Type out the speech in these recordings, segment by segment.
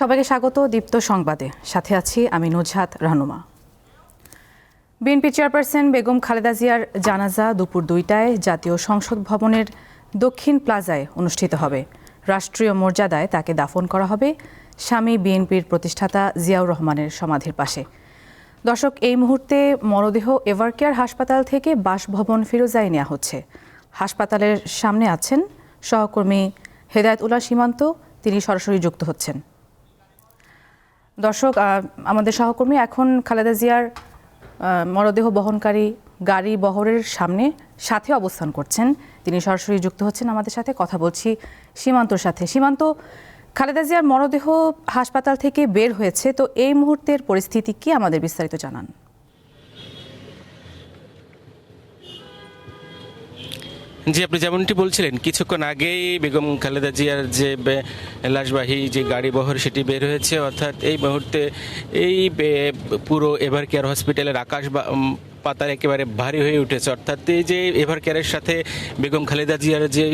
সবাইকে স্বাগত দীপ্ত সংবাদে। সাথে আছি আমি নুজহাত রাহনুমা বিএনপি চেয়ারপারসন বেগম খালেদা জিয়ার জানাজা দুপুর দুইটায় জাতীয় সংসদ ভবনের দক্ষিণ প্লাজায় অনুষ্ঠিত হবে। রাষ্ট্রীয় মর্যাদায় তাকে দাফন করা হবে। স্বামী বিএনপির প্রতিষ্ঠাতা জিয়াউর রহমানের সমাধির পাশে। দর্শক, এই মুহূর্তে মরদেহ এভারকেয়ার হাসপাতাল থেকে বাসভবন ফিরোজায় নেওয়া হচ্ছে। হাসপাতালের সামনে আছেন সহকর্মী হেদায়ত উল্লাহ সীমান্ত। তিনি সরাসরি যুক্ত হচ্ছেন। দর্শক আমাদের সহকর্মী এখন খালেদা জিয়ার মরদেহ বহনকারী গাড়ি বহরের সামনে সাথে অবস্থান করছেন। তিনি সরাসরি যুক্ত হচ্ছেন আমাদের সাথে, কথা বলছি সীমান্তর সাথে। সীমান্ত, খালেদা জিয়ার মরদেহ হাসপাতাল থেকে বের হয়েছে, তো এই মুহূর্তের পরিস্থিতি কি আমাদের বিস্তারিত জানান? জি, আপনি যেমনটি বলছিলেন, কিছুক্ষণ আগেই বেগম খালেদা জিয়ার যে লাশবাহী যে গাড়ি বহর সেটি বের হয়েছে, অর্থাৎ এই মুহূর্তে এই পুরো এভার কেয়ার হসপিটালের আকাশ বা পাতার একেবারে ভারী হয়ে উঠেছে। অর্থাৎ এই যে এভার কেয়ারের সাথে বেগম খালেদা জিয়ার যে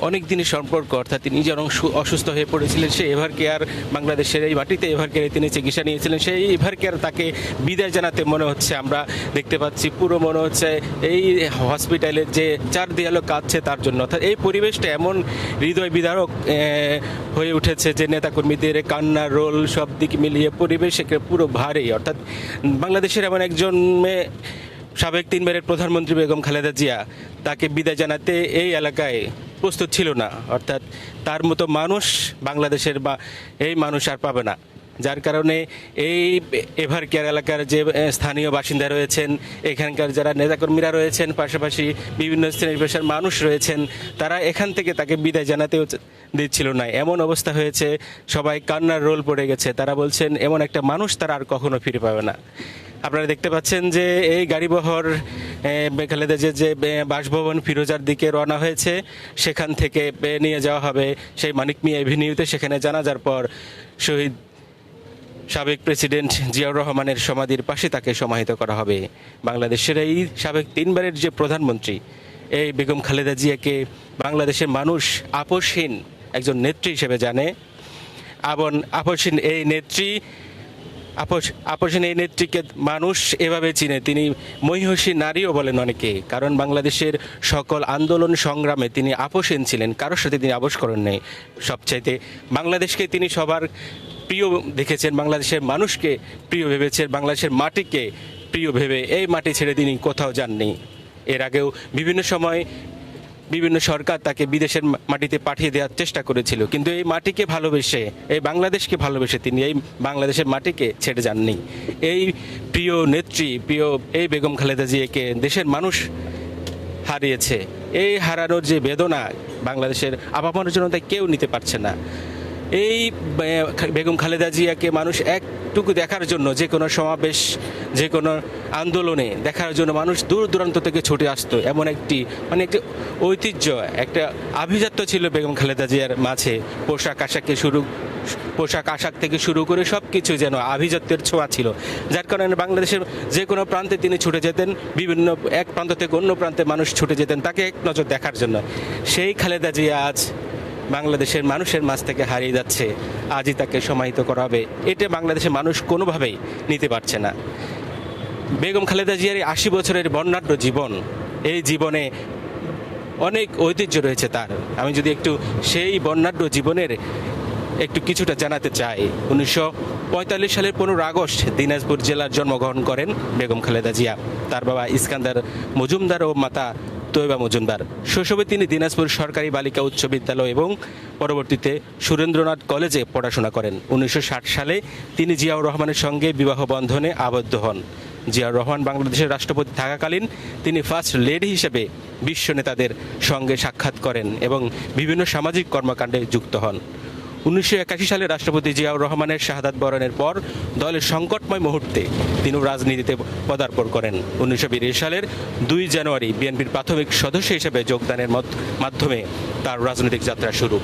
অনেক দিনের সম্পর্ক, অর্থাৎ তিনি সু- অসুস্থ হয়ে পড়েছিলেন, সেই এভার কেয়ার বাংলাদেশের এই মাটিতে এভার কেয়ারে তিনি চিকিৎসা নিয়েছিলেন। সেই এভার কেয়ার তাকে বিদায় জানাতে মনে হচ্ছে, আমরা দেখতে পাচ্ছি পুরো মনে হচ্ছে এই হসপিটালের যে চার দেয়ালো কাঁদছে তার জন্য। অর্থাৎ এই পরিবেশটা এমন হৃদয় বিদারক হয়ে উঠেছে যে নেতাকর্মীদের কান্নার রোল সব দিক মিলিয়ে পরিবেশ পুরো ভারী। অর্থাৎ বাংলাদেশের এমন একজন মেয়ে সাবেক তিনবারের প্রধানমন্ত্রী বেগম খালেদা জিয়া তাকে বিদায় জানাতে এই এলাকায় প্রস্তুত ছিল না। অর্থাৎ তার মতো মানুষ বাংলাদেশের বা এই মানুষ আর পাবে না। যার কারণে এই এভার কেয়ার এলাকার যে স্থানীয় বাসিন্দা রয়েছেন, এখানকার যারা নেতাকর্মীরা রয়েছেন, পাশাপাশি বিভিন্ন শ্রেণি পেশার মানুষ রয়েছেন, তারা এখান থেকে তাকে বিদায় জানাতেও দিচ্ছিল না। এমন অবস্থা হয়েছে, সবাই কান্নার রোল পড়ে গেছে। তারা বলছেন, এমন একটা মানুষ তারা আর কখনো ফিরে পাবে না। আপনারা দেখতে পাচ্ছেন যে এই গাড়িবহর খালেদা যে যে বাসভবন ফিরোজার দিকে রওনা হয়েছে, সেখান থেকে নিয়ে যাওয়া হবে সেই মানিক মিয়া এভিনিউতে। সেখানে জানাজার পর শহীদ সাবেক প্রেসিডেন্ট জিয়াউর রহমানের সমাধির পাশে তাকে সমাহিত করা হবে। বাংলাদেশের এই সাবেক তিনবারের যে প্রধানমন্ত্রী এই বেগম খালেদা জিয়াকে বাংলাদেশের মানুষ আপসহীন একজন নেত্রী হিসেবে জানে। আবন আপসহীন এই নেত্রী আপস আপসহীন এই নেত্রীকে মানুষ এভাবে চিনে। তিনি মহিষী নারীও বলেন অনেকে, কারণ বাংলাদেশের সকল আন্দোলন সংগ্রামে তিনি আপোষহীন ছিলেন, কারোর সাথে তিনি আপোষ করেন নাই। সবচাইতে বাংলাদেশকে তিনি সবার প্রিয় দেখেছেন, বাংলাদেশের মানুষকে প্রিয় ভেবেছেন, বাংলাদেশের মাটিকে প্রিয় ভেবে এই মাটি ছেড়ে তিনি কোথাও যাননি। এর আগেও বিভিন্ন সময় বিভিন্ন সরকার তাকে বিদেশের মাটিতে পাঠিয়ে দেওয়ার চেষ্টা করেছিল। কিন্তু এই মাটিকে ভালোবেসে, এই বাংলাদেশকে ভালোবেসে তিনি এই বাংলাদেশের মাটিকে ছেড়ে যাননি। এই প্রিয় নেত্রী, প্রিয় এই বেগম খালেদা জিয়াকে দেশের মানুষ হারিয়েছে। এই হারানোর যে বেদনা বাংলাদেশের আপামর জনতা কেউ নিতে পারছে না। এই বেগম খালেদা জিয়াকে মানুষ একটুকু দেখার জন্য, যে কোনো সমাবেশ, যে কোনো আন্দোলনে দেখার জন্য মানুষ দূর দূরান্ত থেকে ছুটে আসতো, এমন একটি মানে একটি ঐতিহ্য, একটা আভিজাত্য ছিল বেগম খালেদা জিয়ার মাঝে। পোশাক আশাককে শুরু, পোশাক আশাক থেকে শুরু করে সব কিছু যেন আভিজাত্যের ছোঁয়া ছিল। যার কারণে বাংলাদেশের যে কোনো প্রান্তে তিনি ছুটে যেতেন, বিভিন্ন এক প্রান্ত থেকে অন্য প্রান্তে মানুষ ছুটে যেতেন, তাকে এক নজর দেখার জন্য। সেই খালেদা জিয়া আজ বাংলাদেশের মানুষের মাঝ থেকে হারিয়ে যাচ্ছে। আজই তাকে সমাহিত করা হবে। এটা বাংলাদেশের মানুষ কোনোভাবেই নিতে পারছে না। বেগম খালেদা জিয়ার এই আশি বছরের বর্ণাঢ্য জীবন, এই জীবনে অনেক ঐতিহ্য রয়েছে তার। আমি যদি একটু সেই বর্ণাঢ্য জীবনের একটু কিছুটা জানাতে চাই। উনিশশো পঁয়তাল্লিশ সালের পনেরো আগস্ট দিনাজপুর জেলার জন্মগ্রহণ করেন বেগম খালেদা জিয়া। তার বাবা ইস্কান্দার মজুমদার ও মাতা তৈবা মজুমদার। শৈশবে তিনি দিনাজপুর সরকারি বালিকা উচ্চ বিদ্যালয় এবং পরবর্তীতে সুরেন্দ্রনাথ কলেজে পড়াশোনা করেন। উনিশশো ষাট সালে তিনি জিয়াউর রহমানের সঙ্গে বিবাহ বন্ধনে আবদ্ধ হন। জিয়াউর রহমান বাংলাদেশের রাষ্ট্রপতি থাকাকালীন তিনি ফার্স্ট লেডি হিসেবে বিশ্ব নেতাদের সঙ্গে সাক্ষাৎ করেন এবং বিভিন্ন সামাজিক কর্মকাণ্ডে যুক্ত হন। উনিশশো একাশি সালে রাষ্ট্রপতি জিয়াউর রহমানের শাহাদাত বরণের পর দলের সংকটময় মুহূর্তে তিনি রাজনীতিতে পদার্পণ করেন। উনিশশো বিরাশি সালের দুই জানুয়ারি বিএনপির প্রাথমিক সদস্য হিসেবে যোগদানের মাধ্যমে তার রাজনৈতিক যাত্রা শুরু।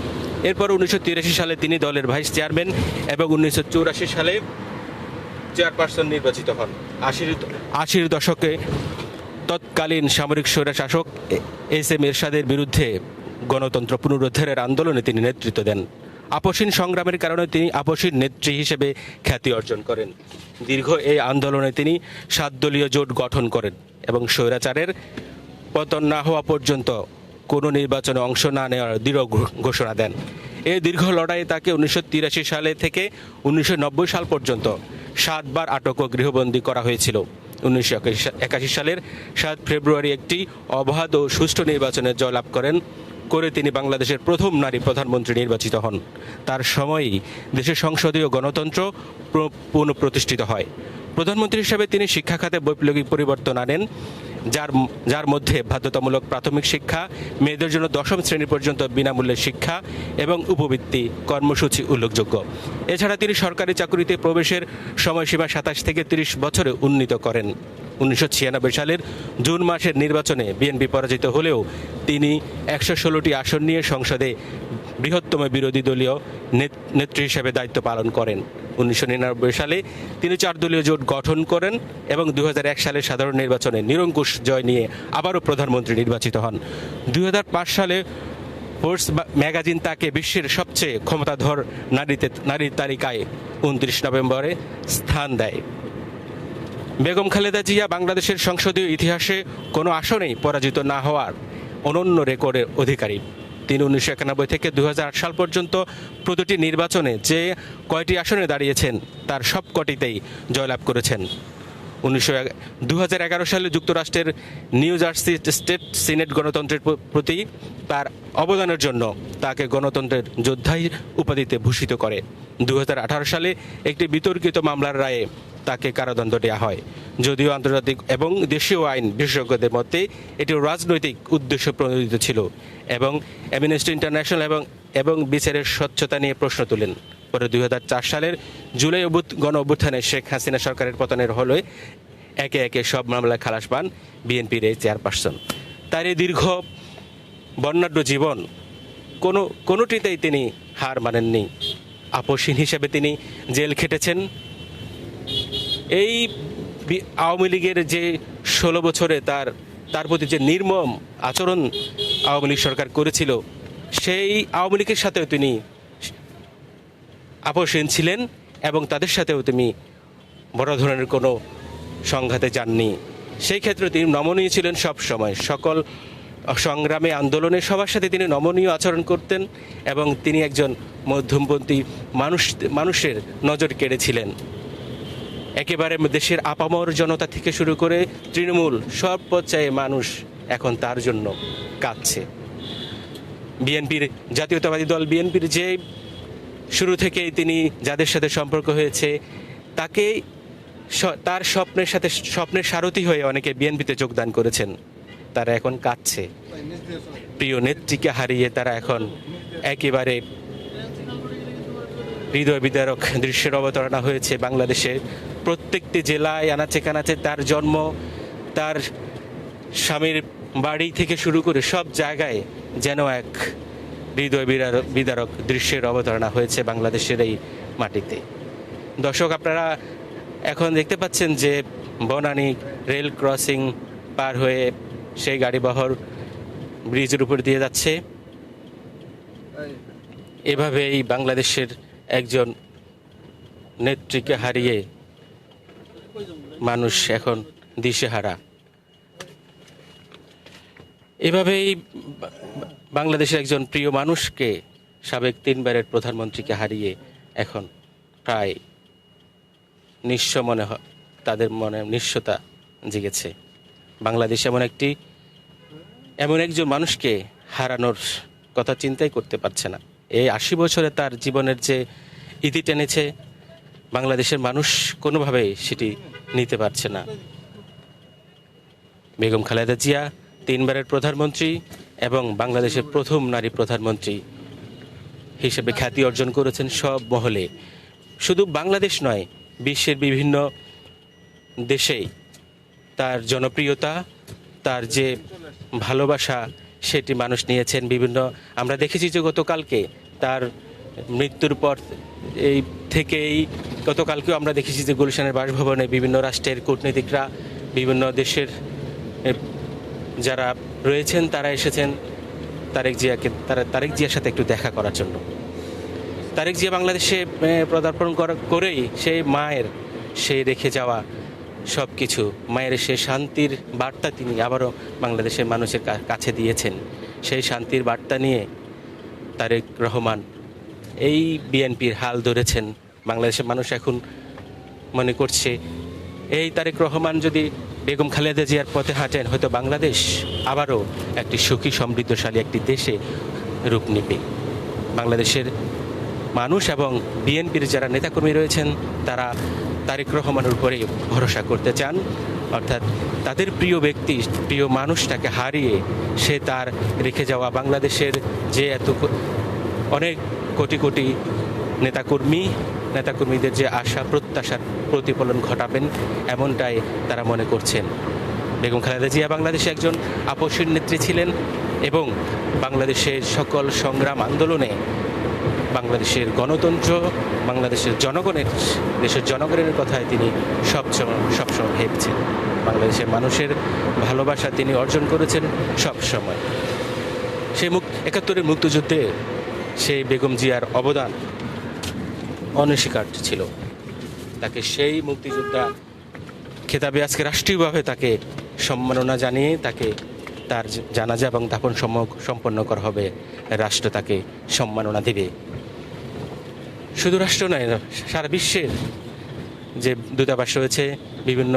এরপর উনিশশো তিরাশি সালে তিনি দলের ভাইস চেয়ারম্যান এবং উনিশশো সালে চেয়ারপারসন নির্বাচিত হন। আশির আশির দশকে তৎকালীন সামরিক স্বৈরশাসক এস এম এরশাদের বিরুদ্ধে গণতন্ত্র পুনরুদ্ধারের আন্দোলনে তিনি নেতৃত্ব দেন। আপসীন সংগ্রামের কারণে তিনি আপসীন নেত্রী হিসেবে খ্যাতি অর্জন করেন। দীর্ঘ এই আন্দোলনে তিনি সাত দলীয় জোট গঠন করেন এবং স্বৈরাচারের পতন না হওয়া পর্যন্ত কোনো নির্বাচনে অংশ না নেওয়ার দৃঢ় ঘোষণা দেন। এই দীর্ঘ লড়াইয়ে তাকে উনিশশো তিরাশি সালে থেকে উনিশশো নব্বই সাল পর্যন্ত সাতবার আটক ও গৃহবন্দী করা হয়েছিল। উনিশশো একাশি সালের সাত ফেব্রুয়ারি একটি অবাধ ও সুষ্ঠু নির্বাচনে জয়লাভ করেন করে তিনি বাংলাদেশের প্রথম নারী প্রধানমন্ত্রী নির্বাচিত হন। তার সময়ই দেশের সংসদীয় গণতন্ত্র প্র- পুনঃপ্রতিষ্ঠিত হয়। প্রধানমন্ত্রী হিসেবে তিনি শিক্ষা খাতে বৈপ্লবিক পরিবর্তন আনেন, যার যার মধ্যে বাধ্যতামূলক প্রাথমিক শিক্ষা, মেয়েদের জন্য দশম শ্রেণি পর্যন্ত বিনামূল্যে শিক্ষা এবং উপবৃত্তি কর্মসূচি উল্লেখযোগ্য। এছাড়া তিনি সরকারি চাকরিতে প্রবেশের সময়সীমা সাতাশ থেকে তিরিশ বছরে উন্নীত করেন। উনিশশো ছিয়ানব্বই সালের জুন মাসের নির্বাচনে বিএনপি পরাজিত হলেও তিনি একশো ষোলোটি আসন নিয়ে সংসদে বৃহত্তম বিরোধী দলীয় নেত- নেত্রী হিসেবে দায়িত্ব পালন করেন। উনিশশো নিরানব্বই সালে তিনি চার দলীয় জোট গঠন করেন এবং দু সালে সাধারণ নির্বাচনে নিরঙ্কুশ জয় নিয়ে আবারও প্রধানমন্ত্রী নির্বাচিত হন। দুই হাজার পাঁচ সালে ফোর্স ম্যাগাজিন তাকে বিশ্বের সবচেয়ে ক্ষমতাধর নারীতে নারীর তালিকায় উনত্রিশ নভেম্বরে স্থান দেয়। বেগম খালেদা জিয়া বাংলাদেশের সংসদীয় ইতিহাসে কোনো আসনেই পরাজিত না হওয়ার অনন্য রেকর্ডের অধিকারী। তিনি উনিশশো একানব্বই থেকে দু হাজার আট সাল পর্যন্ত প্রতিটি নির্বাচনে যে কয়টি আসনে দাঁড়িয়েছেন, তার সব কটিতেই জয়লাভ করেছেন। উনিশশো দু এগারো সালে যুক্তরাষ্ট্রের নিউ জার্সি স্টেট সিনেট গণতন্ত্রের প্রতি তার অবদানের জন্য তাকে গণতন্ত্রের যোদ্ধাই উপাধিতে ভূষিত করে। দু হাজার আঠারো সালে একটি বিতর্কিত মামলার রায়ে তাকে কারাদণ্ড দেওয়া হয়। যদিও আন্তর্জাতিক এবং দেশীয় আইন বিশেষজ্ঞদের মতে, এটি রাজনৈতিক উদ্দেশ্য প্রণোদিত ছিল এবং অ্যামনেস্টি ইন্টারন্যাশনাল এবং এবং বিচারের স্বচ্ছতা নিয়ে প্রশ্ন তোলেন। পরে দুই হাজার চার সালের জুলাই গণ অভ্যুত্থানে শেখ হাসিনা সরকারের পতনের হলে একে একে সব মামলায় খালাস পান বিএনপির এই চেয়ারপারসন। তার এই দীর্ঘ বর্ণাঢ্য জীবন কোনো, কোনোটিতেই তিনি হার মানেননি। আপসীন হিসেবে তিনি জেল খেটেছেন। এই আওয়ামী লীগের যে ষোলো বছরে তার তার প্রতি যে নির্মম আচরণ আওয়ামী লীগ সরকার করেছিল, সেই আওয়ামী লীগের সাথেও তিনি আপসীন ছিলেন এবং তাদের সাথেও তিনি বড় ধরনের কোনো সংঘাতে যাননি। সেই ক্ষেত্রে তিনি নমনীয় ছিলেন সব সময়। সকল সংগ্রামে, আন্দোলনে সবার সাথে তিনি নমনীয় আচরণ করতেন এবং তিনি একজন মধ্যমপন্থী মানুষ, মানুষের নজর কেড়েছিলেন। একেবারে দেশের আপামর জনতা থেকে শুরু করে তৃণমূল সব পর্যায়ে মানুষ এখন তার জন্য কাঁদছে। বিএনপির জাতীয়তাবাদী দল বিএনপির যে শুরু থেকেই তিনি যাদের সাথে সম্পর্ক হয়েছে, তাকে তার স্বপ্নের সাথে স্বপ্নের সারথি হয়ে অনেকে বিএনপিতে যোগদান করেছেন। তারা এখন কাঁদছে। প্রিয় নেত্রীকে হারিয়ে তারা এখন একেবারে হৃদয় বিদারক দৃশ্যের অবতারণা হয়েছে বাংলাদেশে প্রত্যেকটি জেলায়, আনাচে কানাচে তার জন্ম, তার স্বামীর বাড়ি থেকে শুরু করে সব জায়গায় যেন এক হৃদয় বিদারক দৃশ্যের অবতারণা হয়েছে বাংলাদেশের এই মাটিতে। দর্শক, আপনারা এখন দেখতে পাচ্ছেন যে বনানী রেল ক্রসিং পার হয়ে সেই গাড়িবহর ব্রিজের উপর দিয়ে যাচ্ছে। এভাবেই বাংলাদেশের একজন নেত্রীকে হারিয়ে মানুষ এখন দিশেহারা। এভাবেই বাংলাদেশের একজন প্রিয় মানুষকে সাবেক তিনবারের প্রধানমন্ত্রীকে হারিয়ে এখন প্রায় নিঃস্ব মনে তাদের মনে নিঃস্বতা জেগেছে। বাংলাদেশ এমন একটি, এমন একজন মানুষকে হারানোর কথা চিন্তাই করতে পারছে না। এই আশি বছরে তার জীবনের যে ইতি টেনেছে, বাংলাদেশের মানুষ কোনোভাবেই সেটি নিতে পারছে না। বেগম খালেদা জিয়া তিনবারের প্রধানমন্ত্রী এবং বাংলাদেশের প্রথম নারী প্রধানমন্ত্রী হিসেবে খ্যাতি অর্জন করেছেন সব মহলে। শুধু বাংলাদেশ নয়, বিশ্বের বিভিন্ন দেশেই তার জনপ্রিয়তা, তার যে ভালোবাসা সেটি মানুষ নিয়েছেন বিভিন্ন। আমরা দেখেছি যে গতকালকে তার মৃত্যুর পর এই থেকেই গতকালকেও আমরা দেখেছি যে গুলশানের বাসভবনে বিভিন্ন রাষ্ট্রের কূটনীতিকরা, বিভিন্ন দেশের যারা রয়েছেন তারা এসেছেন। তারেক জিয়াকে, তারা, তারেক জিয়ার সাথে একটু দেখা করার জন্য। তারেক জিয়া বাংলাদেশে পদার্পণ করা- করেই সেই মায়ের সেই রেখে যাওয়া সব কিছু মায়ের সে শান্তির বার্তা তিনি আবারও বাংলাদেশের মানুষের কাছে দিয়েছেন। সেই শান্তির বার্তা নিয়ে তারেক রহমান এই বিএনপির হাল ধরেছেন। বাংলাদেশের মানুষ এখন মনে করছে, এই তারেক রহমান যদি বেগম খালেদা জিয়ার পথে হাঁটেন, হয়তো বাংলাদেশ আবারও একটি সুখী, সমৃদ্ধশালী একটি দেশে রূপ নেবে। বাংলাদেশের মানুষ এবং বিএনপির যারা নেতাকর্মী রয়েছেন, তারা তারেক রহমানের উপরে ভরসা করতে চান, অর্থাৎ তাদের প্রিয় ব্যক্তি, প্রিয় মানুষটাকে হারিয়ে সে তার রেখে যাওয়া বাংলাদেশের যে এত অনেক কোটি কোটি নেতাকর্মী, নেতাকর্মীদের যে আশা, প্রত্যাশার প্রতিফলন ঘটাবেন, এমনটাই তারা মনে করছেন। বেগম খালেদা জিয়া বাংলাদেশে একজন আপসীর নেত্রী ছিলেন এবং বাংলাদেশের সকল সংগ্রাম আন্দোলনে বাংলাদেশের গণতন্ত্র, বাংলাদেশের জনগণের, দেশের জনগণের কথায় তিনি সবসময় সবসময় ভেবেছেন বাংলাদেশের মানুষের ভালোবাসা তিনি অর্জন করেছেন সবসময়। সেই মুক, একাত্তরের মুক্তিযুদ্ধে সেই বেগম জিয়ার অবদান অনস্বীকার্য ছিল। তাকে সেই মুক্তিযোদ্ধা খেতাবে আজকে রাষ্ট্রীয়ভাবে তাকে সম্মাননা জানিয়ে তাকে তার জানাজা এবং দাপন সম্পন্ন করা হবে। রাষ্ট্র তাকে সম্মাননা দেবে। শুধু রাষ্ট্র নয়, সারা বিশ্বের যে দূতাবাস রয়েছে, বিভিন্ন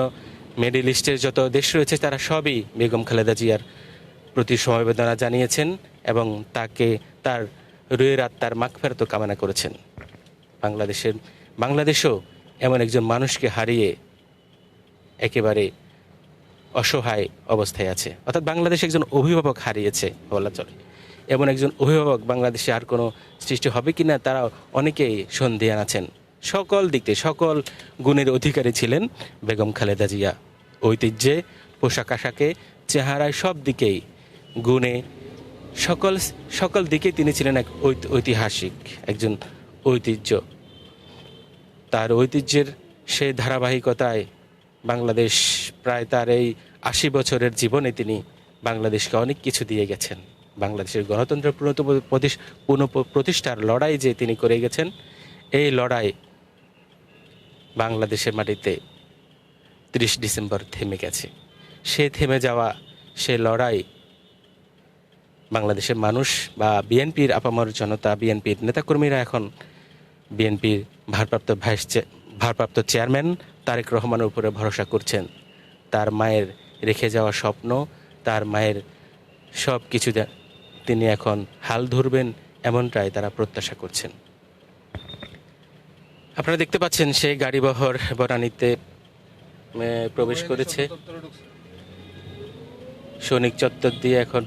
মিডিল ইস্টের যত দেশ রয়েছে, তারা সবই বেগম খালেদা জিয়ার প্রতি সমবেদনা জানিয়েছেন এবং তাকে তার রুয়ের আত্মার মাগফেরত কামনা করেছেন। বাংলাদেশের, বাংলাদেশও এমন একজন মানুষকে হারিয়ে একেবারে অসহায় অবস্থায় আছে। অর্থাৎ বাংলাদেশ একজন অভিভাবক হারিয়েছে, বলা চলে। এমন একজন অভিভাবক বাংলাদেশে আর কোনো সৃষ্টি হবে কিনা তারা অনেকেই সন্ধিয়ান আছেন। সকল দিক থেকে সকল গুণের অধিকারী ছিলেন বেগম খালেদা জিয়া। ঐতিহ্যে, পোশাক আশাকে, চেহারায় সব দিকেই গুণে সকল সকল দিকে তিনি ছিলেন এক ঐত- ঐতিহাসিক একজন ঐতিহ্য। তার ঐতিহ্যের সেই ধারাবাহিকতায় বাংলাদেশ প্রায় তার এই আশি বছরের জীবনে তিনি বাংলাদেশকে অনেক কিছু দিয়ে গেছেন। বাংলাদেশের গণতন্ত্র পুনঃ- প্রতিষ্ঠার লড়াই যে তিনি করে গেছেন, এই লড়াই বাংলাদেশের মাটিতে ত্রিশ ডিসেম্বর থেমে গেছে। সে থেমে যাওয়া, সে লড়াই বাংলাদেশের মানুষ বা বিএনপির আপামর জনতা, বিএনপির নেতাকর্মীরা এখন বিএনপির ভারপ্রাপ্ত ভাইস ভারপ্রাপ্ত চেয়ারম্যান তারেক রহমানের উপরে ভরসা করছেন। তার মায়ের রেখে যাওয়া স্বপ্ন, তার মায়ের সব কিছু তিনি এখন হাল ধরবেন এমনটাই তারা প্রত্যাশা করছেন। আপনারা দেখতে পাচ্ছেন সেই গাড়িবহর বনানীতে এ, প্রবেশ করেছে। সৈনিক চত্বর দিয়ে এখন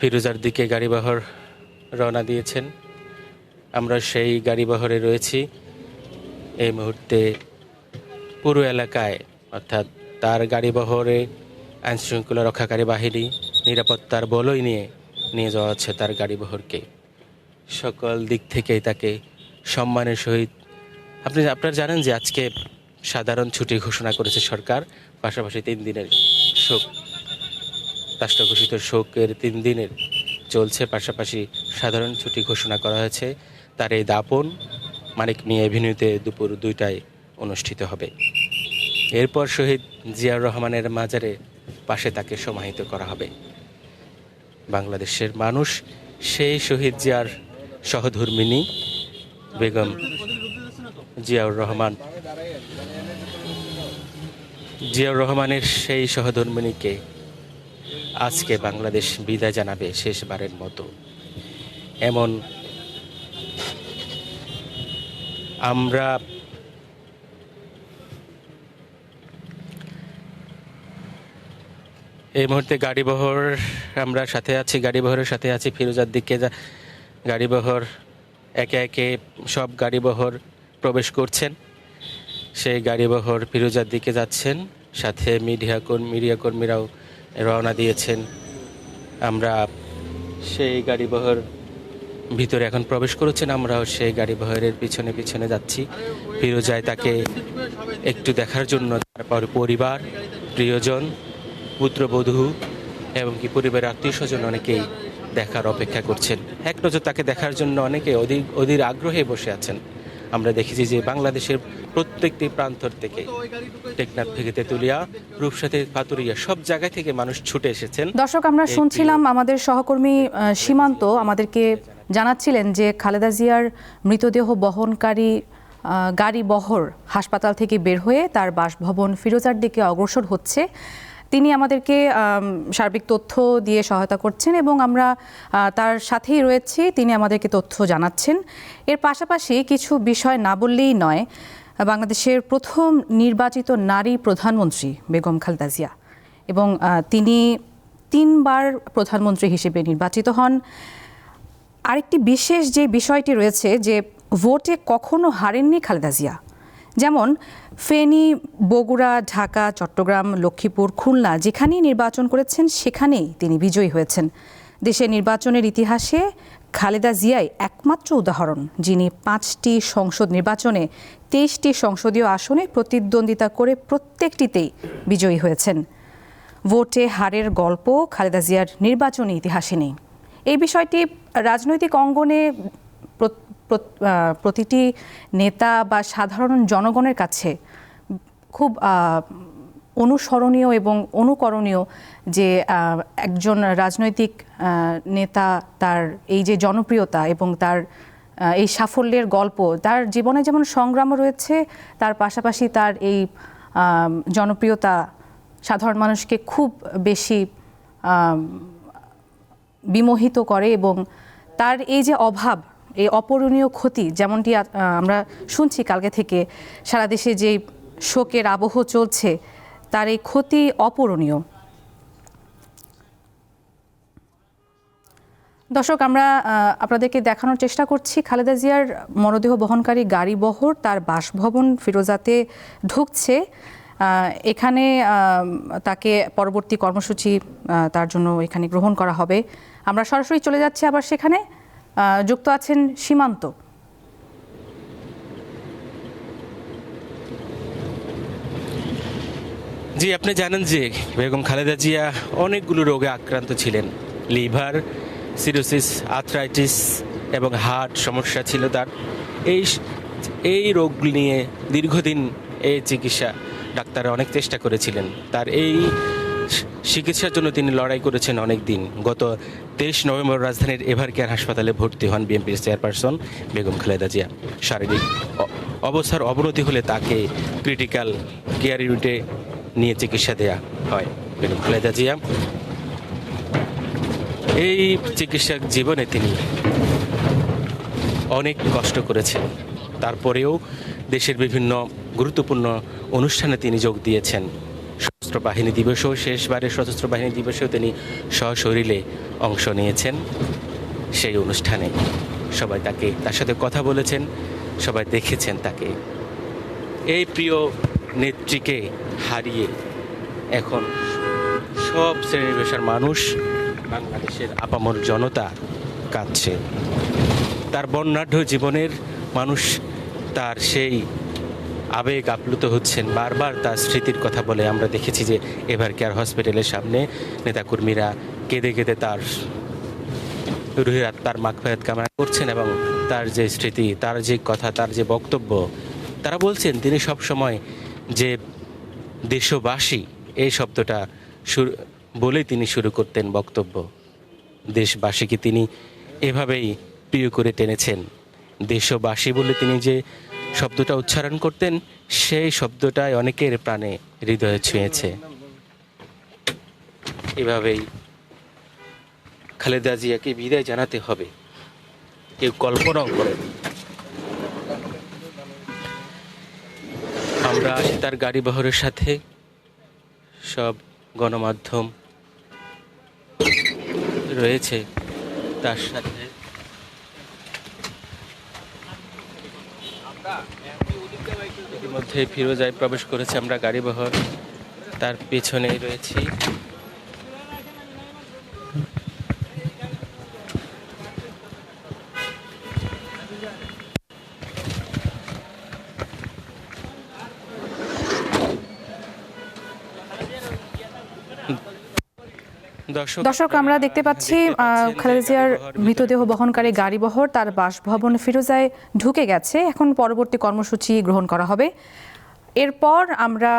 ফিরোজার দিকে গাড়িবহর রওনা দিয়েছেন। আমরা সেই গাড়িবহরে রয়েছি। এই মুহূর্তে পুরো এলাকায় অর্থাৎ তার গাড়িবহরে আইনশৃঙ্খলা রক্ষাকারী বাহিনী নিরাপত্তার বলই নিয়ে নিয়ে যাওয়া হচ্ছে তার গাড়িবহরকে। সকল দিক থেকেই তাকে সম্মানের সহিত আপনি আপনারা জানেন যে আজকে সাধারণ ছুটি ঘোষণা করেছে সরকার, পাশাপাশি তিন দিনের শোক রাষ্ট্র ঘোষিত শোকের তিন দিনের চলছে, পাশাপাশি সাধারণ ছুটি ঘোষণা করা হয়েছে। তার এই দাপন মানিক মিয়া এভিনিউতে দুপুর দুইটায় অনুষ্ঠিত হবে। এরপর শহীদ জিয়াউর রহমানের মাজারে পাশে তাকে সমাহিত করা হবে। বাংলাদেশের মানুষ, সেই শহীদ জিয়ার সহধর্মিনী বেগম জিয়াউর রহমান। জিয়াউর রহমানের সেই সহধর্মিনীকে আজকে বাংলাদেশ বিদায় জানাবে শেষবারের মতো। এমন আমরা এই মুহূর্তে গাড়িবহর, আমরা সাথে আছি, গাড়িবহরের সাথে আছি, ফিরোজার দিকে যা, গাড়িবহর, একে একে সব গাড়িবহর প্রবেশ করছেন। সেই গাড়িবহর ফিরোজার দিকে যাচ্ছেন, সাথে মিডিয়া কর্মী মিডিয়া কর্মীরাও রওনা দিয়েছেন। আমরা সেই গাড়িবহর ভিতরে এখন প্রবেশ করেছেন, আমরাও সেই গাড়িবহরের পিছনে পিছনে যাচ্ছি। ফিরোজায় তাকে একটু দেখার জন্য তারপর পরিবার, প্রিয়জন পুত্রবধূ এবং কি পরিবারের আত্মীয় স্বজন অনেকেই দেখার অপেক্ষা করছেন। এক নজর তাকে দেখার জন্য অনেকে অধীর অধীর আগ্রহে বসে আছেন। আমরা দেখেছি যে বাংলাদেশের প্রত্যেকটি প্রান্তর থেকে টেকনাফ থেকে তেতুলিয়া রূপসাতে পাতুরিয়া সব জায়গা থেকে মানুষ ছুটে এসেছেন। দর্শক আমরা শুনছিলাম আমাদের সহকর্মী সীমান্ত আমাদেরকে জানাচ্ছিলেন যে খালেদা জিয়ার মৃতদেহ বহনকারী গাড়ি বহর হাসপাতাল থেকে বের হয়ে তার বাসভবন ফিরোজার দিকে অগ্রসর হচ্ছে। তিনি আমাদেরকে সার্বিক তথ্য দিয়ে সহায়তা করছেন এবং আমরা তার সাথেই রয়েছি, তিনি আমাদেরকে তথ্য জানাচ্ছেন। এর পাশাপাশি কিছু বিষয় না বললেই নয়, বাংলাদেশের প্রথম নির্বাচিত নারী প্রধানমন্ত্রী বেগম খালেদা জিয়া এবং তিনি তিনবার প্রধানমন্ত্রী হিসেবে নির্বাচিত হন। আরেকটি বিশেষ যে বিষয়টি রয়েছে যে ভোটে কখনো হারেননি খালেদা জিয়া যেমন ফেনী, বগুড়া, ঢাকা, চট্টগ্রাম, লক্ষ্মীপুর, খুলনা যেখানেই নির্বাচন করেছেন সেখানেই তিনি বিজয়ী হয়েছেন। দেশের নির্বাচনের ইতিহাসে খালেদা জিয়াই একমাত্র উদাহরণ, যিনি পাঁচটি সংসদ নির্বাচনে তেইশটি সংসদীয় আসনে প্রতিদ্বন্দ্বিতা করে প্রত্যেকটিতেই বিজয়ী হয়েছেন। ভোটে হারের গল্প খালেদা জিয়ার নির্বাচনী ইতিহাসে নেই। এই বিষয়টি রাজনৈতিক অঙ্গনে প্রতিটি নেতা বা সাধারণ জনগণের কাছে খুব অনুসরণীয় এবং অনুকরণীয় যে একজন রাজনৈতিক নেতা তার এই যে জনপ্রিয়তা এবং তার এই সাফল্যের গল্প, তার জীবনে যেমন সংগ্রামও রয়েছে, তার পাশাপাশি তার এই জনপ্রিয়তা সাধারণ মানুষকে খুব বেশি বিমোহিত করে এবং তার এই যে অভাব এই অপূরণীয় ক্ষতি যেমনটি আমরা শুনছি কালকে থেকে, সারা দেশে যে শোকের আবহ চলছে, তার এই ক্ষতি অপূরণীয়। দর্শক, আমরা আপনাদেরকে দেখানোর চেষ্টা করছি। খালেদা জিয়ার মরদেহ বহনকারী গাড়ি বহর, তার বাসভবন ফিরোজাতে ঢুকছে। এখানে তাকে পরবর্তী কর্মসূচি তার জন্য এখানে গ্রহণ করা হবে। আমরা সরাসরি চলে যাচ্ছি আবার সেখানে। যুক্ত আছেন সীমান্ত। জি, আপনি জানেন যে বেগম খালেদা জিয়া অনেকগুলো রোগে আক্রান্ত ছিলেন। লিভার, সিরোসিস, আর্থ্রাইটিস এবং হার্ট সমস্যা ছিল তার। এই এই রোগ নিয়ে দীর্ঘদিন এই চিকিৎসা ডাক্তার অনেক চেষ্টা করেছিলেন। তার এই চিকিৎসার জন্য তিনি লড়াই করেছেন অনেক দিন গত তেইশ নভেম্বর রাজধানীর এভার কেয়ার হাসপাতালে ভর্তি হন বিএনপির চেয়ারপারসন বেগম খালেদা জিয়া। শারীরিক অবস্থার অবনতি হলে তাকে ক্রিটিক্যাল কেয়ার ইউনিটে নিয়ে চিকিৎসা দেয়া হয় বেগম খালেদা জিয়া। এই চিকিৎসক জীবনে তিনি অনেক কষ্ট করেছেন। তারপরেও দেশের বিভিন্ন গুরুত্বপূর্ণ অনুষ্ঠানে তিনি যোগ দিয়েছেন। সশস্ত্র বাহিনী দিবসেও শেষবারের সশস্ত্র বাহিনী দিবসেও তিনি সশরীরে অংশ নিয়েছেন। সেই অনুষ্ঠানে সবাই তাকে, তার সাথে কথা বলেছেন, সবাই দেখেছেন তাকে। এই প্রিয় নেত্রীকে হারিয়ে এখন সব শ্রেণি পেশার মানুষ বাংলাদেশের আপামর জনতা কাঁদছে। তার বর্ণাঢ্য জীবনের মানুষ তার সেই আবেগ আপ্লুত হচ্ছেন, বারবার তার স্মৃতির কথা বলে আমরা দেখেছি যে এভার কেয়ার হসপিটালের সামনে নেতাকর্মীরা কেঁদে কেঁদে তার রুহির আত্মার মাগফেরাত কামনা করছেন এবং তার যে স্মৃতি, তার যে কথা, তার যে বক্তব্য, তারা বলছেন তিনি সব সময় যে দেশবাসী, এই শব্দটা শুরু বলেই তিনি শুরু করতেন বক্তব্য। দেশবাসীকে তিনি এভাবেই প্রিয় করে টেনেছেন। দেশবাসী বলে তিনি যে শব্দটা উচ্চারণ করতেন, সেই শব্দটাই অনেকের প্রাণে হৃদয়ে ছুঁয়েছে। এভাবেই খালেদা জিয়াকে বিদায় জানাতে হবে। কেউ কল্পনাও করেন আমরা আছি তার গাড়ি বহরের সাথে। সব গণমাধ্যম রয়েছে তার সাথে। ইতিমধ্যে ফিরোজায় প্রবেশ করেছে। আমরা গাড়ি বহর তার পেছনেই রয়েছি। দর্শক আমরা দেখতে পাচ্ছি খালেদা জিয়ার মৃতদেহ বহনকারী গাড়ি বহর তার বাসভবন ফিরোজায় ঢুকে গেছে। এখন পরবর্তী কর্মসূচি গ্রহণ করা হবে। এরপর আমরা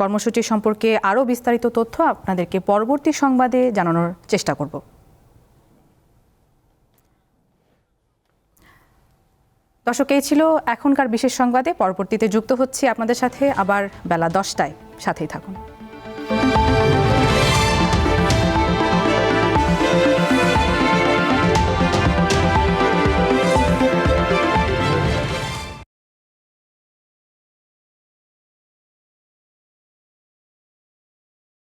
কর্মসূচি সম্পর্কে আরও বিস্তারিত তথ্য আপনাদেরকে পরবর্তী সংবাদে জানানোর চেষ্টা করব। দর্শক এই ছিল এখনকার বিশেষ সংবাদে। পরবর্তীতে যুক্ত হচ্ছি আপনাদের সাথে আবার বেলা দশটায়। সাথেই থাকুন।